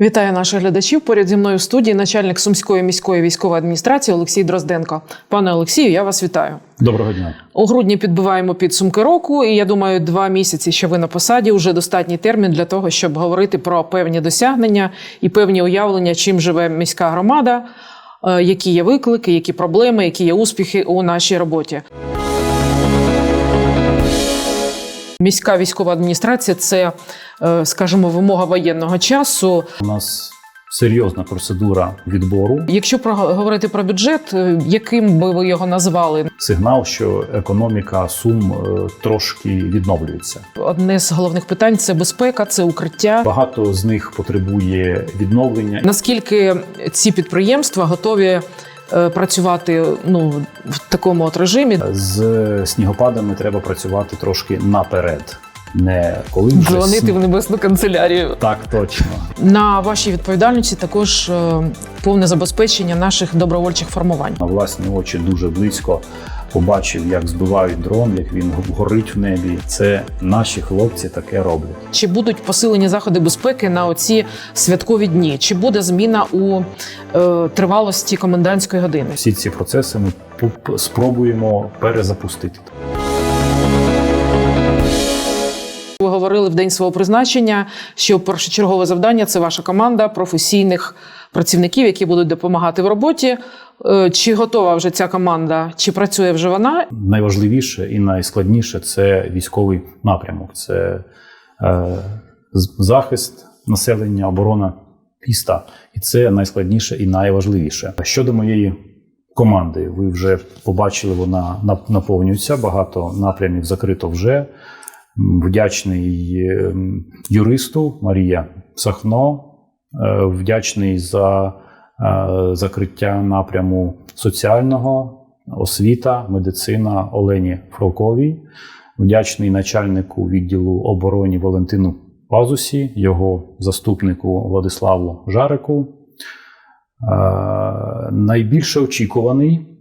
Вітаю наших глядачів. Поряд зі мною в студії начальник Сумської міської військової адміністрації Олексій Дрозденко. Пане Олексію, я вас вітаю. Доброго дня. У грудні підбиваємо підсумки року, і я думаю, два місяці, що ви на посаді, вже достатній термін для того, щоб говорити про певні досягнення і певні уявлення, чим живе міська громада, е, які є виклики, які проблеми, які є успіхи у нашій роботі. Міська військова адміністрація це, е, скажімо, вимога воєнного часу. У нас серйозна процедура відбору. Якщо про говорити про бюджет, е, яким би ви його назвали? Сигнал, що економіка сум е, трошки відновлюється. Одне з головних питань це безпека, це укриття. Багато з них потребує відновлення. Наскільки ці підприємства готові працювати ну в такому от режимі? З снігопадами треба працювати трошки наперед, не коли вже Дзвонити сніг. в небесну канцелярію. Так, точно. На вашій відповідальності також е, повне забезпечення наших добровольчих формувань. На власні очі дуже близько побачив, як збивають дрон, як він горить в небі. Це наші хлопці таке роблять. Чи будуть посилені заходи безпеки на оці святкові дні? Чи буде зміна у е, тривалості комендантської години? Всі ці процеси ми спробуємо перезапустити. Ви говорили в день свого призначення, що першочергове завдання це ваша команда професійних працівників, які будуть допомагати в роботі. Е, Чи готова вже ця команда, чи працює вже вона? Найважливіше і найскладніше це військовий напрямок, це е, захист населення, оборона міста. І це найскладніше і найважливіше. Щодо моєї команди, ви вже побачили, вона наповнюється. Багато напрямів закрито вже. Вдячний ем, юристу Марія Сахно, е, вдячний за е, закриття напряму соціального, освіта, медицина Олені Фролковій, вдячний начальнику відділу оборони Валентину Пазусі, його заступнику Владиславу Жарику. Е, Найбільше очікуваний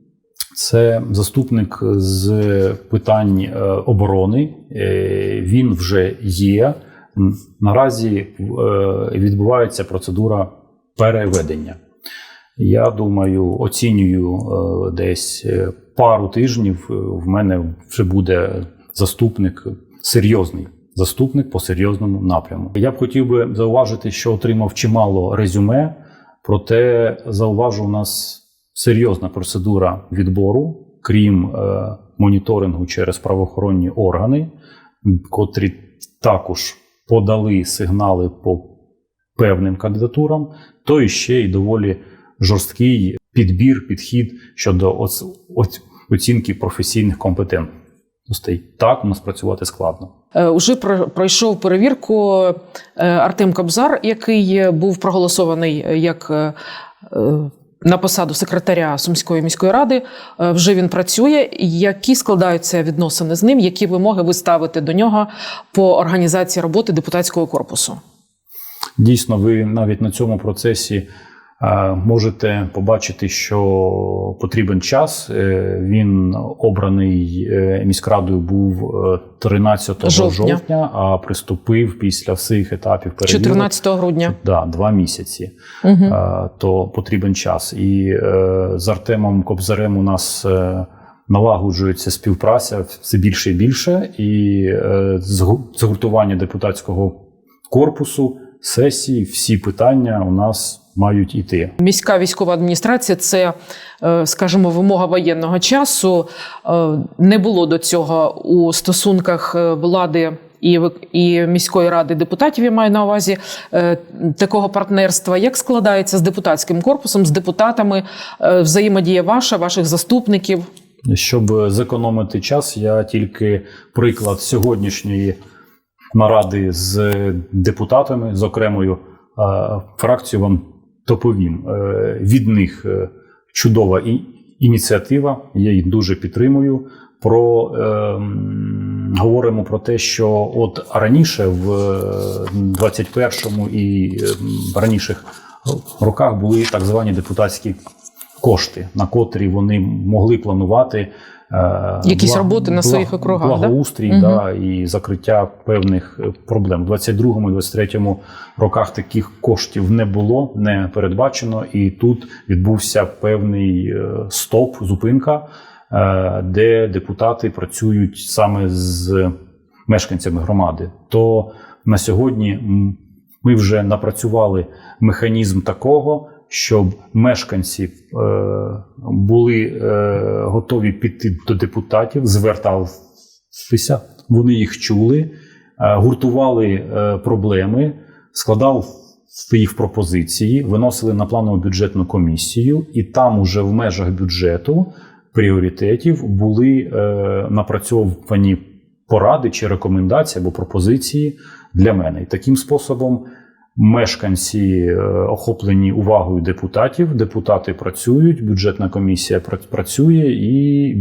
це заступник з питань е, оборони. Е, Він вже є. Наразі е, відбувається процедура переведення. Я думаю, оцінюю десь пару тижнів. В мене вже буде заступник серйозний. Заступник по серйозному напряму. Я б хотів би зауважити, що отримав чимало резюме, проте зауважу, у нас серйозна процедура відбору, крім е, моніторингу через правоохоронні органи, котрі також подали сигнали по певним кандидатурам, то і ще й доволі жорсткий підбір, підхід щодо оц- оц- оцінки професійних компетентностей. Так у нас працювати складно. Е, Уже про- пройшов перевірку е, Артем Кобзар, який е, був проголосований як на посаду секретаря Сумської міської ради. Е, Вже він працює. Які складаються відносини з ним? Які вимоги ви ставите до нього по організації роботи депутатського корпусу? Дійсно, ви навіть на цьому процесі можете побачити, що потрібен час. Е, Він обраний е, міськрадою був е, 13 Жовтня. жовтня, а приступив після всіх етапів перевірок. 14 грудня. Да, два місяці. Угу. Е, то потрібен час. І е, з Артемом Кобзарем у нас е, налагоджується співпраця все більше і більше, і е, згу- згуртування депутатського корпусу, сесії, всі питання у нас мають іти. Міська військова адміністрація це, е, скажімо, вимога воєнного часу. Е, Не було до цього у стосунках е, влади. І, і міської ради депутатів я маю на увазі такого партнерства. Як складається з депутатським корпусом, з депутатами взаємодія ваша, ваших заступників? Щоб зекономити час, я тільки приклад сьогоднішньої наради з депутатами з окремою е, фракцією вам доповім. Е, Від них е, чудова ініціатива. Я її дуже підтримую. Про е, говоримо про те, що от раніше в е, 21-му і раніших роках були так звані депутатські кошти, на котрі вони могли планувати Якісь благ- роботи на своїх округах, благоустрій Мгм. да, і закриття певних е, проблем. У 22-му і 23-му роках таких коштів не було, не передбачено, і тут відбувся певний е, стоп, зупинка, е, де депутати працюють саме з мешканцями громади. То на сьогодні ми вже напрацювали механізм такого, щоб мешканці е, були е, готові піти до депутатів, зверталися, вони їх чули, е, гуртували проблеми, складав їх пропозиції, виносили на планову бюджетну комісію, і там уже в межах бюджету пріоритетів були напрацьовані поради чи рекомендації або пропозиції для мене. І таким способом мешканці е, охоплені увагою депутатів, депутати працюють, бюджетна комісія пра- працює, і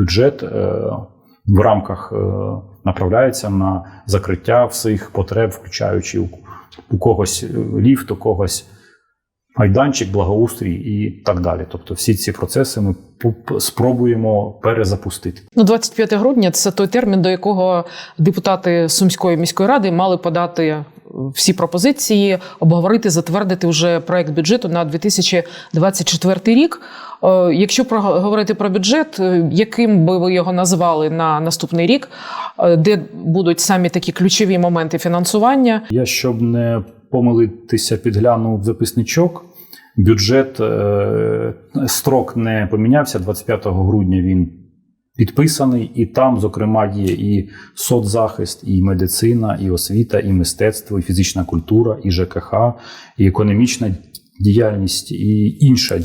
бюджет е, в рамках е, направляється на закриття всіх потреб, включаючи у, когось ліфт, у когось майданчик, благоустрій і так далі. Тобто всі ці процеси ми спробуємо перезапустити. Ну, 25 грудня це той термін, до якого депутати Сумської міської ради мали подати всі пропозиції, обговорити, затвердити вже проект бюджету на 2024 рік. Е, Якщо говорити про бюджет, е, яким би ви його назвали на наступний рік, Е, де будуть самі такі ключові моменти фінансування? Я щоб не помилитися, підглянув записничок. Бюджет строк не помінявся. 25 грудня він підписаний, і там, зокрема, є і соцзахист, і медицина, і освіта, і мистецтво, і фізична культура, і ЖКХ, і економічна діяльність, і інша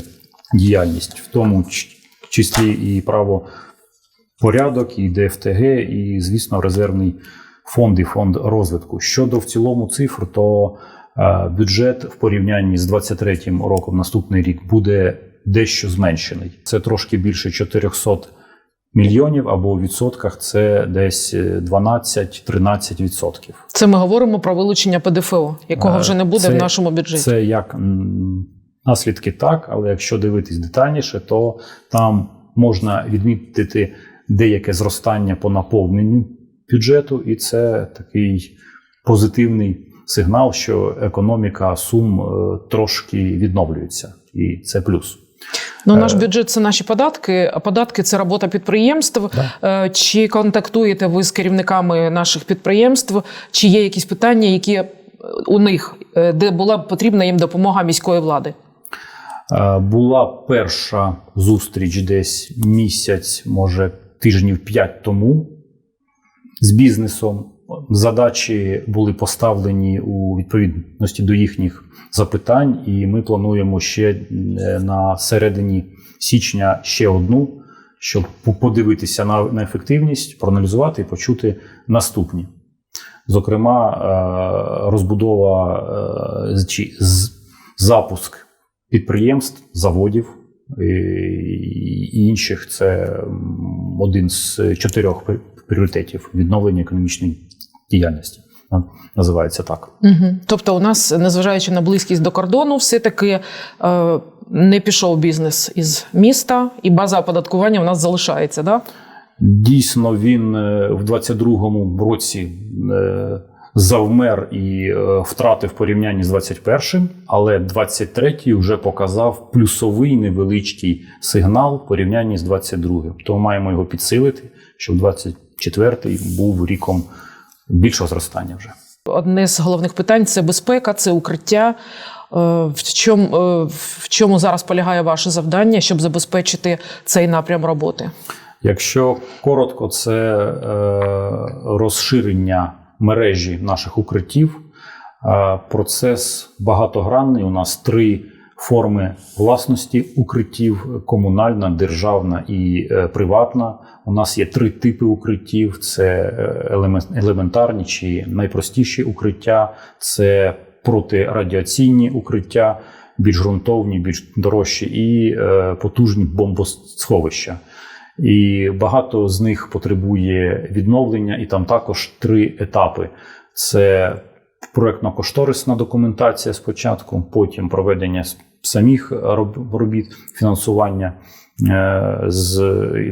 діяльність, в тому числі і право порядок, і ДФТГ, і, звісно, резервний фонд і фонд розвитку. Щодо в цілому цифр, то е, бюджет в порівнянні з 23 роком наступний рік буде дещо зменшений. Це трошки більше 400 мільйонів, або в відсотках це десь е, 12-13 відсотків. Це ми говоримо про вилучення ПДФО, якого Е, вже не буде це- в нашому бюджеті. Це як наслідки так, але якщо дивитись детальніше, то там можна відмітити деяке зростання по наповненню бюджету, і це такий позитивний сигнал, що економіка сум е, трошки відновлюється, і це плюс. Ну, наш Е, бюджет це наші податки, а податки це робота підприємств. Да. Е, Чи контактуєте ви з керівниками наших підприємств? Чи є якісь питання, які е, у них, де була б потрібна їм допомога міської влади? Була перша зустріч десь місяць, може тижнів п'ять тому з бізнесом. Задачі були поставлені у відповідності до їхніх запитань, і ми плануємо ще е, на середині січня ще одну, щоб подивитися на, на ефективність, проаналізувати і почути наступні. Зокрема, е, розбудова е, чи запуск підприємств, заводів і інших це один з чотирьох пріоритетів відновлення економічної діяльності. Називається так. Угу. Тобто, у нас, незважаючи на близькість до кордону, все-таки е, не пішов бізнес із міста, і база оподаткування у нас залишається. Да? Дійсно, він е, в 22-му році е, завмер і е, втратив порівнянні з 21-м, але 23-й вже показав плюсовий невеличкий сигнал в порівнянні з 22-м. Тому маємо його підсилити, щоб 24-й був ріком більшого зростання вже. Одне з головних питань це безпека, це укриття. Е, В чому, е, в чому зараз полягає ваше завдання, щоб забезпечити цей напрям роботи? Якщо коротко, це е, розширення мережі наших укриттів. Процес багатогранний. У нас три форми власності укриттів: комунальна, державна і е, приватна. У нас є три типи укриттів: це е, елементарні чи найпростіші укриття, це протирадіаційні укриття, більш ґрунтовні, більш дорожчі, і е, потужні бомбосховища. І багато з них потребує відновлення, і там також три етапи: це проектно-кошторисна документація спочатку, потім проведення самих робіт, фінансування е, з,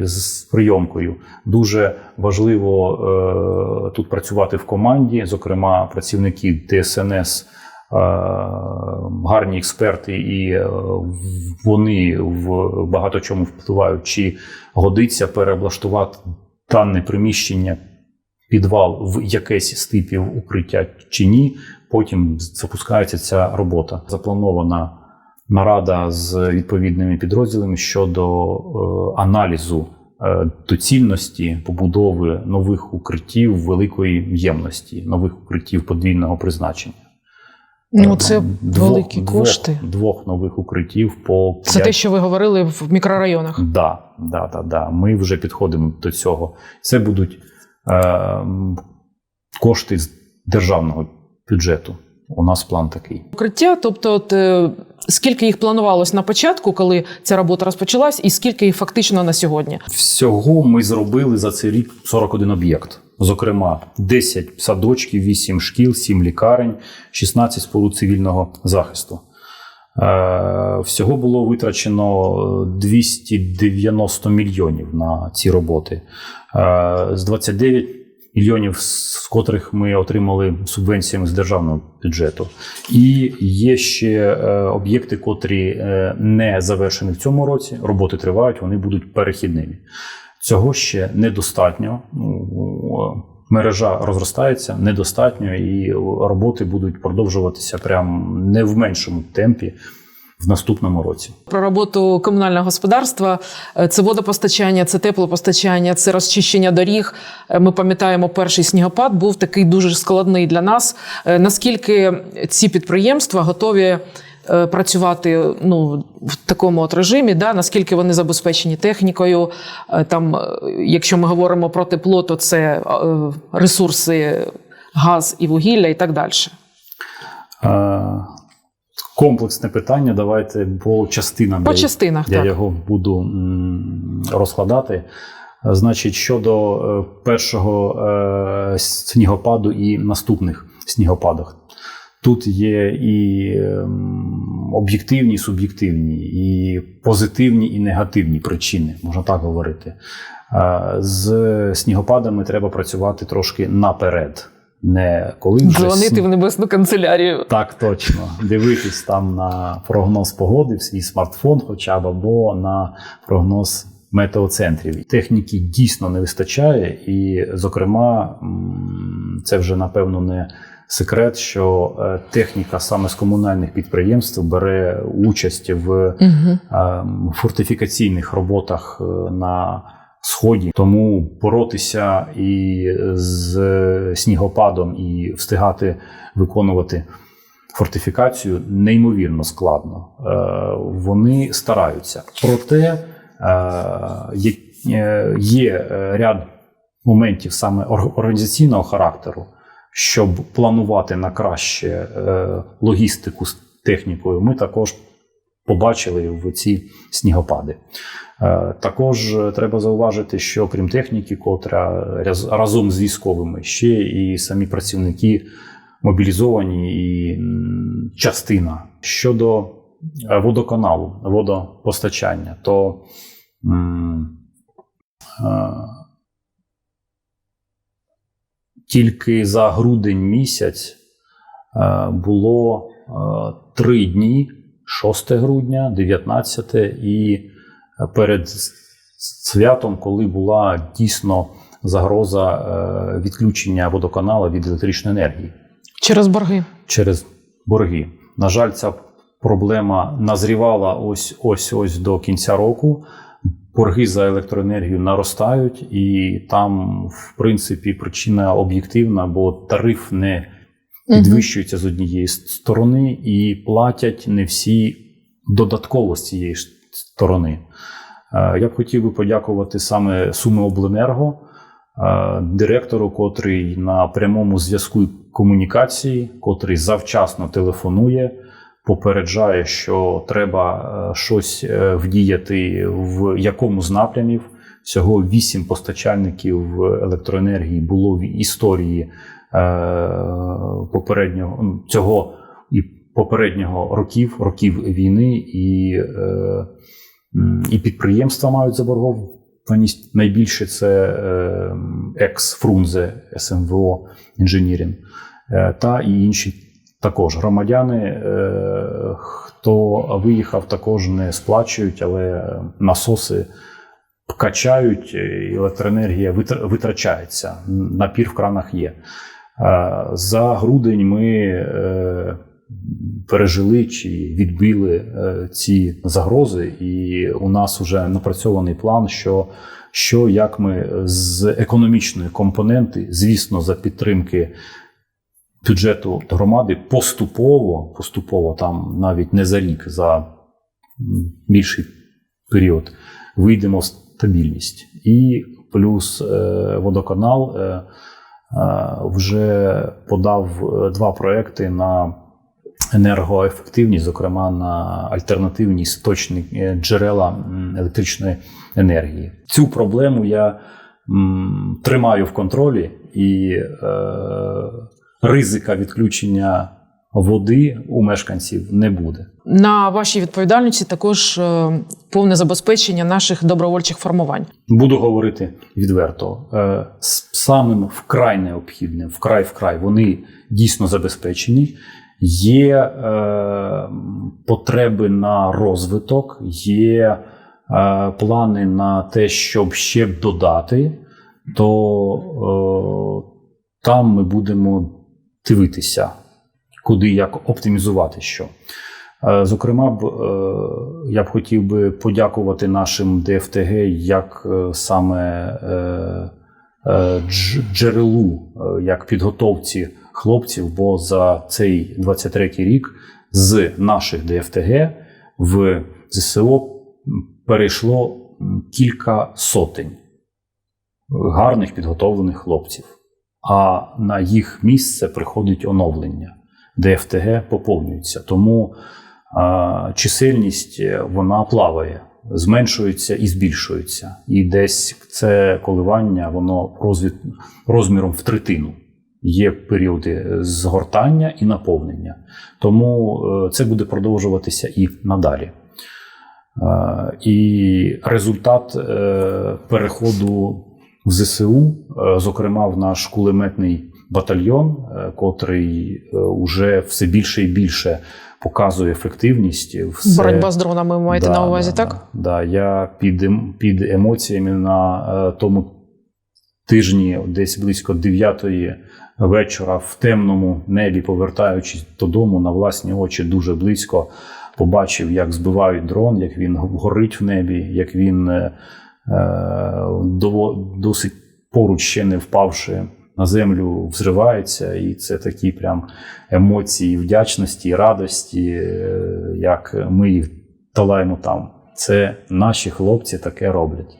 з прийомкою. Дуже важливо е, тут працювати в команді, зокрема, працівники ДСНС. е, Гарні експерти, і вони в багато чому впливають, чи годиться переоблаштувати дане приміщення, підвал в якесь з типів укриття чи ні. Потім запускається ця робота. Запланована нарада з відповідними підрозділами щодо е, аналізу е, доцільності побудови нових укриттів великої ємності, нових укриттів подвійного призначення. Ну, Е, це двох- великі кошти. Двох нових укриттів по Це те, що ви говорили в мікрорайонах. Да, да, да, да. Ми вже підходимо до цього. Це будуть е, кошти з державного бюджету. У нас план такий. Укриття, тобто, от, е, скільки їх планувалось на початку, коли ця робота розпочалась, і скільки їх фактично на сьогодні? Всього ми зробили за цей рік 41 об'єкт. Зокрема, 10 садочків, 8 шкіл, 7 лікарень, 16 споруд цивільного захисту. Е, Всього було витрачено 290 мільйонів на ці роботи. Е, З 29 мільйонів, з котрих ми отримали субвенціями з державного бюджету. І є ще е, об'єкти, котрі е, не завершені в цьому році. Роботи тривають, вони будуть перехідними. Цього ще недостатньо. Ну, Мережа розростається недостатньо, і роботи будуть продовжуватися прям не в меншому темпі в наступному році. Про роботу комунального господарства Е, це водопостачання, це теплопостачання, це розчищення доріг. Е, Ми пам'ятаємо, перший снігопад був такий дуже складний для нас. Е, Наскільки ці підприємства готові працювати ну, в такому от режимі, да? наскільки вони забезпечені технікою? Там, якщо ми говоримо про тепло, то це ресурси, газ і вугілля, і так далі. Комплексне питання. Давайте по частинам. По Я- частинах, я так. його буду розкладати. Значить, щодо е, першого е, снігопаду і наступних снігопадах. Тут є і ем, об'єктивні, і суб'єктивні, і позитивні, і негативні причини, можна так говорити. Е, З снігопадами треба працювати трошки наперед. Не коли вже Дзвонити сні- в небесну канцелярію. так, точно. Дивитись там на прогноз погоди в свій смартфон, хоча б або на прогноз метеоцентрів. Техніки дійсно не вистачає, і, зокрема, це вже напевно не секрет, що е, техніка саме з комунальних підприємств бере участь в Угу. фортифікаційних роботах е, на сході. Тому боротися і з снігопадом, і встигати виконувати фортифікацію неймовірно складно. Е, Вони стараються. Проте е, є, е, ряд моментів саме організаційного характеру, щоб планувати на краще логістику з технікою. Ми також побачили в ці снігопади. Е, Також е, треба зауважити, що крім техніки, котра раз- разом з військовими, ще і самі працівники мобілізовані і частина щодо е, водоканалу, водопостачання, то тільки за грудень місяць було три дні: 6 грудня, 19 і перед святом, коли була дійсно загроза е, відключення водоканалу від електричної енергії Через борги. через борги. На жаль, ця проблема назрівала ось ось ось до кінця року. Борги за електроенергію наростають, і там, в принципі, причина об'єктивна, бо тариф не підвищується з однієї сторони, і платять не всі додатково з цієї сторони. Е, Я б хотів би подякувати саме Суми Обленерго, е, директору, котрий на прямому зв'язку і комунікації, котрий завчасно телефонує, попереджає, що треба е, щось вдіяти в якомусь напрямі. Всього вісім постачальників електроенергії було в історії попереднього цього і попереднього років, років війни, і е, І підприємства мають заборгованість. Найбільше це е, екс-Фрунзе СМВО Інженірінг е, та і інші також громадяни, е, хто виїхав, також не сплачують, але насоси качають, електроенергія витр- витрачається. Напір в кранах є. За грудень ми е, пережили чи відбили е, ці загрози, і у нас вже напрацьований план, що, що як ми з економічної компоненти, звісно, за підтримки бюджету громади поступово, поступово там навіть не за рік, за більший період вийдемо в стабільність. І плюс е, водоканал е, вже подав е, два проекти на енергоефективність, зокрема на альтернативні істочні е, джерела електричної енергії. Цю проблему я тримаю в контролі і е, ризика відключення води у мешканців не буде. На вашій відповідальності також е, повне забезпечення наших добровольчих формувань. Буду говорити відверто. Е, с- Самим вкрай необхідним, вкрай вкрай вони дійсно забезпечені. Є е, потреби на розвиток, є е, плани на те, щоб ще додати, то е, там ми будемо дивитися, куди як оптимізувати що. Е, Зокрема, е, я б хотів би подякувати нашим ДФТГ як е, саме дж- джерелу, як підготовці хлопців, бо за цей 23-й рік з наших ДФТГ в ЗСО перейшло кілька сотень гарних підготовлених хлопців. А на їх місце приходить оновлення. ДФТГ поповнюється. Тому а, чисельність е, вона плаває, зменшується і збільшується. І десь це коливання, воно розвід, розміром в третину. Є періоди згортання і наповнення. Тому е, це буде продовжуватися і надалі. Е, І результат переходу в ЗСУ, зокрема в наш кулеметний батальйон, е, котрий вже все більше і більше показує ефективність. Все... Боротьба з дронами ви маєте на увазі, так? Да, да. Я під, ем- під емоціями на е, тому тижні, десь близько 9 вечора, в темному небі, повертаючись додому на власні очі дуже близько, побачив, як збивають дрон, як він горить в небі, як він е, е, досить поруч ще не впавши на землю, взривається. І це такі прям емоції вдячності, радості, е, як ми їх долаємо там. Це наші хлопці таке роблять.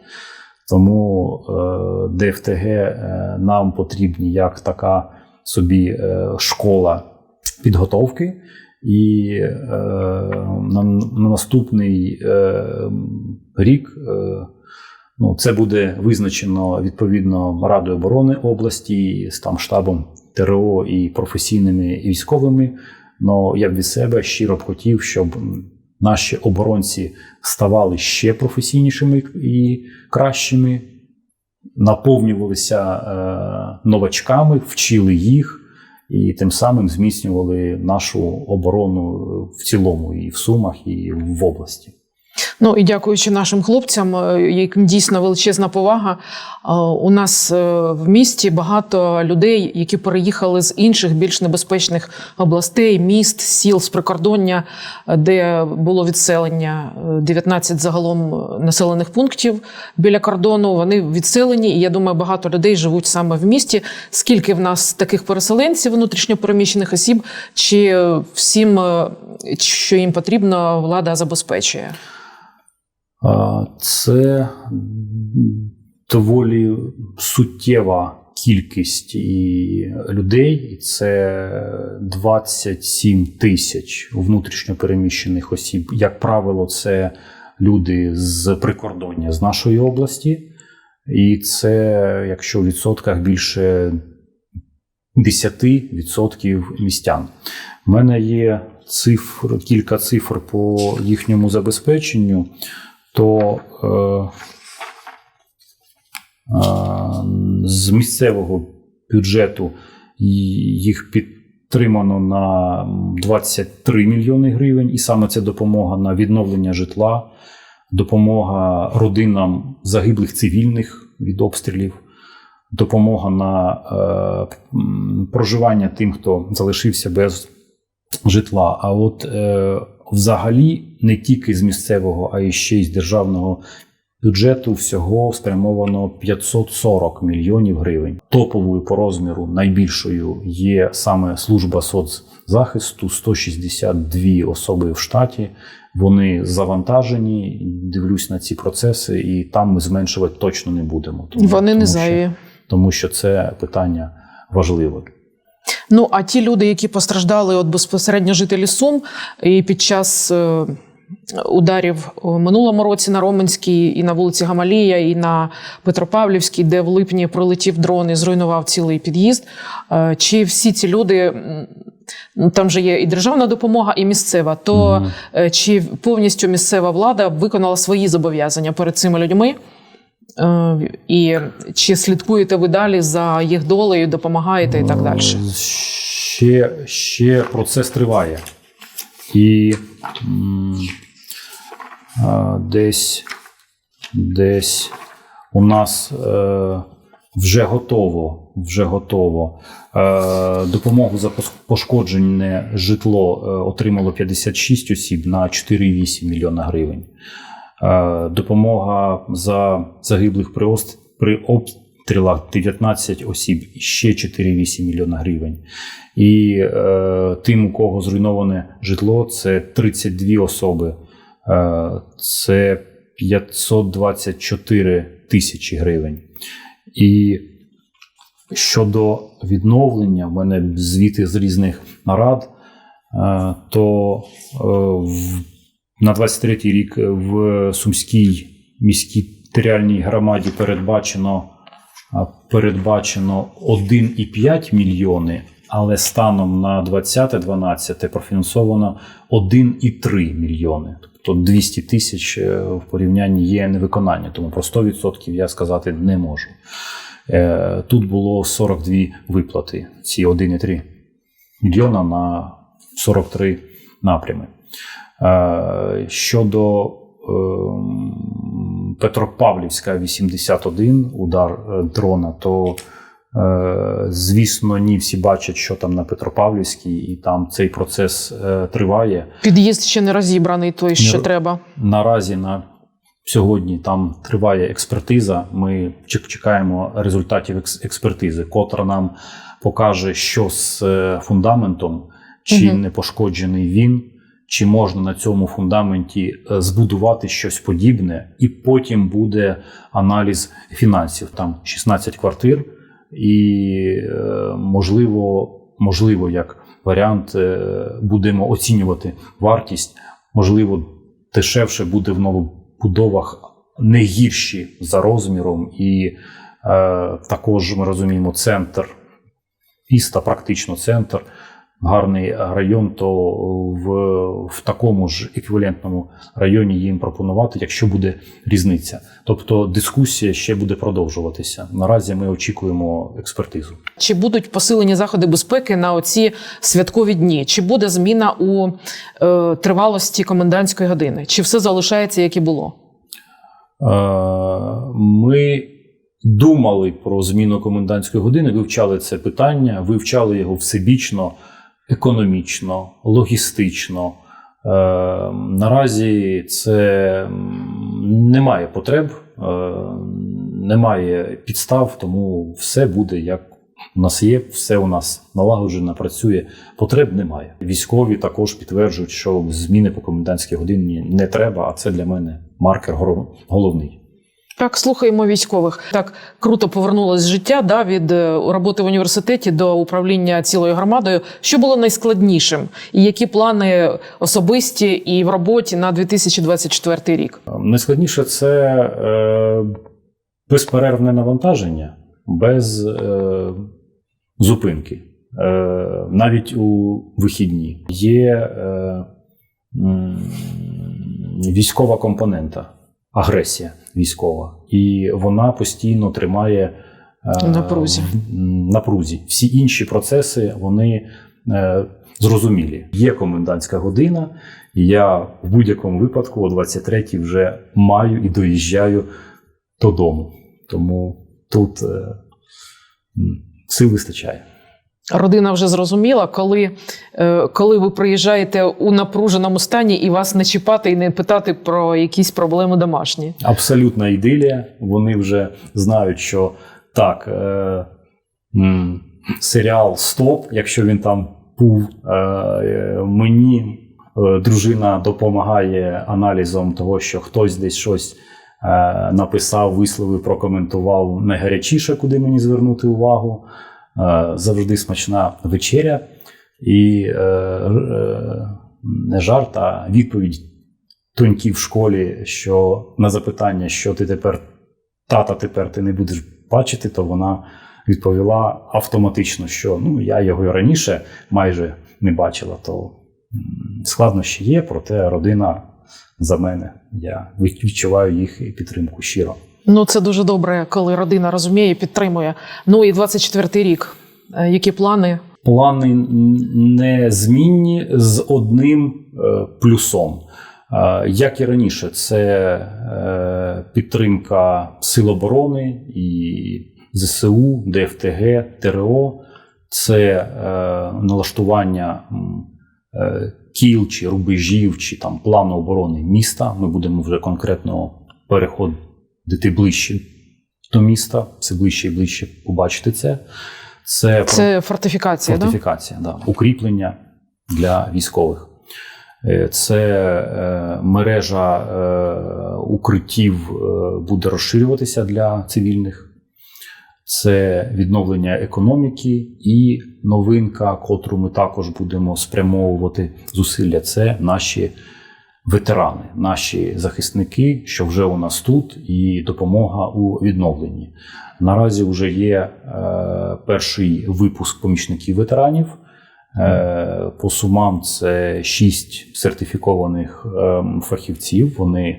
Тому е, ДФТГ е, нам потрібні як така собі школа підготовки. І е, на, на наступний е, рік е, ну, це буде визначено відповідно Радою оборони області з там штабом ТРО і професійними і військовими. Но я б від себе щиро б хотів, щоб наші оборонці ставали ще професійнішими і кращими, наповнювалися е, новачками, вчили їх і тим самим зміцнювали нашу оборону в цілому і в Сумах, і в області. Ну і дякуючи нашим хлопцям, е, яким дійсно величезна повага. е, У нас е, в місті багато людей, які переїхали з інших більш небезпечних областей, міст, сіл з прикордоння, де було відселення е, 19 загалом населених пунктів біля кордону. Вони відселені, і я думаю, багато людей живуть саме в місті. Скільки в нас таких переселенців, внутрішньопереміщених осіб, чи всім, що їм потрібно, влада забезпечує? Це доволі суттєва кількість і людей, і це 27 тисяч внутрішньопереміщених осіб. Як правило, це люди з прикордоння з нашої області, і це, якщо в відсотках більше 10% містян. У мене є цифр, кілька цифр по їхньому забезпеченню. То е, е, з місцевого бюджету їх підтримано на 23 мільйони гривень, і саме це допомога на відновлення житла, допомога родинам загиблих цивільних від обстрілів, допомога на е, проживання тим, хто залишився без житла. А от е, взагалі не тільки з місцевого, а й ще й з державного бюджету всього спрямовано 540 мільйонів гривень. Топовою по розміру найбільшою є саме служба соцзахисту 162 особи в штаті. Вони завантажені. Дивлюсь на ці процеси, і там ми зменшувати точно не будемо. Тому- Вони тому не що- тому що це питання важливе. Ну а ті люди, які постраждали, от безпосередньо жителі Сум, і під час е, ударів у минулому році на Роменській, і на вулиці Гамалія, і на Петропавлівській, де в липні прилетів дрон і зруйнував цілий під'їзд. Е, Чи всі ці люди. Там же є і державна допомога, і місцева. То Мгм. е, чи повністю місцева влада виконала свої зобов'язання перед цими людьми? Е, І чи слідкуєте ви далі за їх долею, допомагаєте і так далі? Е, Ще, ще процес триває. І м, а, десь, десь у нас е, вже готово, вже готово. Е, допомогу за пошкоджене житло е, отримало 56 осіб на 4,8 мільйона гривень. Е, допомога за загиблих при, ост- при обстрілах 19 осіб, ще 4,8 мільйона гривень. І е, тим, у кого зруйноване житло, це 32 особи, е, це 524 тисячі гривень. І щодо відновлення, в мене звіти з різних нарад, е, то е, в, на 23 рік в Сумській міській територіальній громаді передбачено, е, передбачено 1,5 мільйони, але станом на 20-12 профінансовано 1,3 мільйони. Тобто 200 тисяч е, в порівнянні є невиконання, тому про 100% я сказати не можу. Е, Тут було 42 виплати, ці 1,3 мільйона на 43 напрями. Е, Щодо ем, Петропавлівська 81, удар е, дрона, то е, звісно, ні всі бачать, що там на Петропавлівській, і там цей процес триває. Під'їзд ще не розібраний, той що треба. Наразі на сьогодні там триває експертиза. Ми чекаємо результатів експертизи, котра нам покаже, що з фундаментом, чи Мгм. не пошкоджений він, чи можна на цьому фундаменті е, збудувати щось подібне, і потім буде аналіз фінансів. Там 16 квартир, і е, можливо, можливо, як варіант, е, будемо оцінювати вартість. Можливо, дешевше буде в новобудовах не гірші за розміром, і е, також ми розуміємо центр міста, практично центр, гарний район, то в, в такому ж еквівалентному районі їм пропонувати, якщо буде різниця. Тобто дискусія ще буде продовжуватися. Наразі ми очікуємо експертизу. Чи будуть посилені заходи безпеки на оці святкові дні? Чи буде зміна у е, тривалості комендантської години? Чи все залишається, як і було? Е, Ми думали про зміну комендантської години, вивчали це питання, вивчали його всебічно, економічно, логістично. Е, Наразі це немає потреб, е, немає підстав, тому все буде як у нас є, все у нас налагоджено, працює. Потреб немає. Військові також підтверджують, що зміни по комендантській годині не треба, а це для мене маркер головний. Так, слухаємо військових. Так круто повернулось життя да, від е, роботи в університеті до управління цілою громадою. Що було найскладнішим? І які плани особисті і в роботі на 2024 рік? Найскладніше це е, безперервне навантаження без е, зупинки, е, навіть у вихідні. Є е, м, військова компонента. Агресія військова, і вона постійно тримає е, напрузі. напрузі. Всі інші процеси вони е, зрозумілі. Є комендантська година, і я в будь-якому випадку о 23-й вже маю і доїжджаю додому. Тому тут е, сил вистачає. Родина вже зрозуміла, коли, е, коли ви приїжджаєте у напруженому стані і вас не чіпати і не питати про якісь проблеми домашні. Абсолютна ідилія. Вони вже знають, що так, е, м, серіал Стоп, якщо він там був, е, мені е, дружина допомагає аналізом того, що хтось десь щось е, написав, висловив, прокоментував найгарячіше, куди мені звернути увагу. Е, завжди смачна вечеря. І е, е, не жарт, а відповідь доньки в школі, що на запитання, що ти тепер, тата, тепер ти не будеш бачити, то вона відповіла автоматично, що ну я його раніше майже не бачила. То м, складнощі є, проте родина за мене. Я відчуваю їх підтримку щиро. Ну, це дуже добре, коли родина розуміє і підтримує. Ну і 24-й рік. Е, Які плани? Плани незмінні з одним е, плюсом. Е, Як і раніше, це підтримка Сил оборони і ЗСУ, ДФТГ, ТРО, це налаштування кіл чи рубежів, чи там плану оборони міста. Ми будемо вже конкретно переходити ближче до міста, все ближче і ближче побачити це. Це, Це фортифікація, фортифікація, да? укріплення для військових. Е, Це е, мережа е, укриттів е, буде розширюватися для цивільних. Це відновлення економіки і новинка, котру ми також будемо спрямовувати зусилля. Це наші ветерани, наші захисники, що вже у нас тут, і допомога у відновленні. Наразі вже є е, перший випуск помічників ветеранів. Е, по сумам це шість сертифікованих е, фахівців. Вони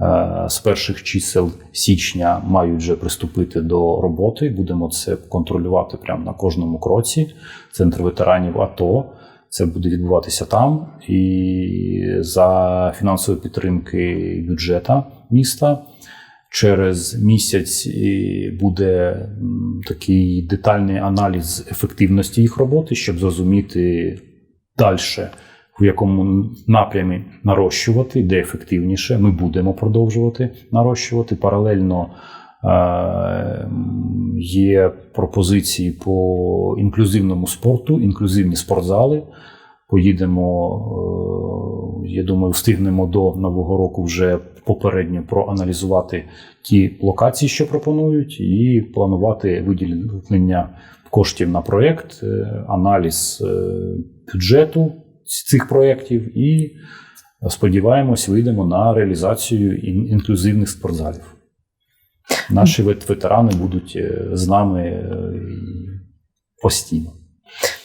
е, з перших чисел січня мають вже приступити до роботи. Будемо це контролювати прямо на кожному кроці. Центр ветеранів АТО. Це буде відбуватися там, і за фінансової підтримки бюджета міста. Через місяць буде такий детальний аналіз ефективності їх роботи, щоб зрозуміти далі, в якому напрямі нарощувати, де ефективніше. Ми будемо продовжувати нарощувати. Паралельно є пропозиції по інклюзивному спорту, інклюзивні спортзали. Поїдемо, е, я думаю, встигнемо до нового року вже попередньо проаналізувати ті локації, що пропонують, і планувати виділення коштів на проєкт, е, аналіз е, бюджету цих проєктів, і сподіваємось, вийдемо на реалізацію інклюзивних спортзалів. Наші ветерани будуть е, з нами е, постійно.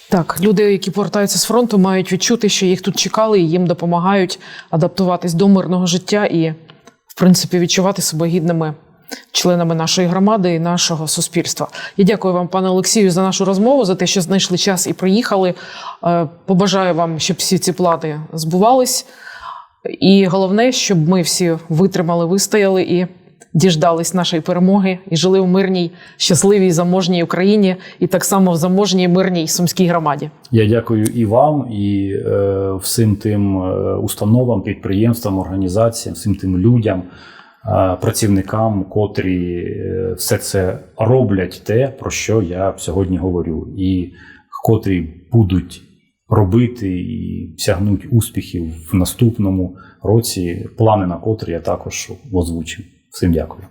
Так, люди, які повертаються з фронту, мають відчути, що їх тут чекали і їм допомагають адаптуватись до мирного життя і, в принципі, відчувати себе гідними членами нашої громади і нашого суспільства. Я дякую вам, пане Олексію, за нашу розмову, за те, що знайшли час і приїхали. Е, Побажаю вам, щоб всі ці плани збувались. І головне, щоб ми всі витримали, вистояли і діждались нашої перемоги і жили в мирній, щасливій, заможній Україні, і так само в заможній мирній сумській громаді. Я дякую і вам, і е, всім тим е, установам, підприємствам, організаціям, всім тим людям, е, працівникам, котрі е, все це роблять те, про що я сьогодні говорю, і котрі будуть робити і сягнуть успіхів в наступному році, плани на котрі я також озвучив. Всім дякую.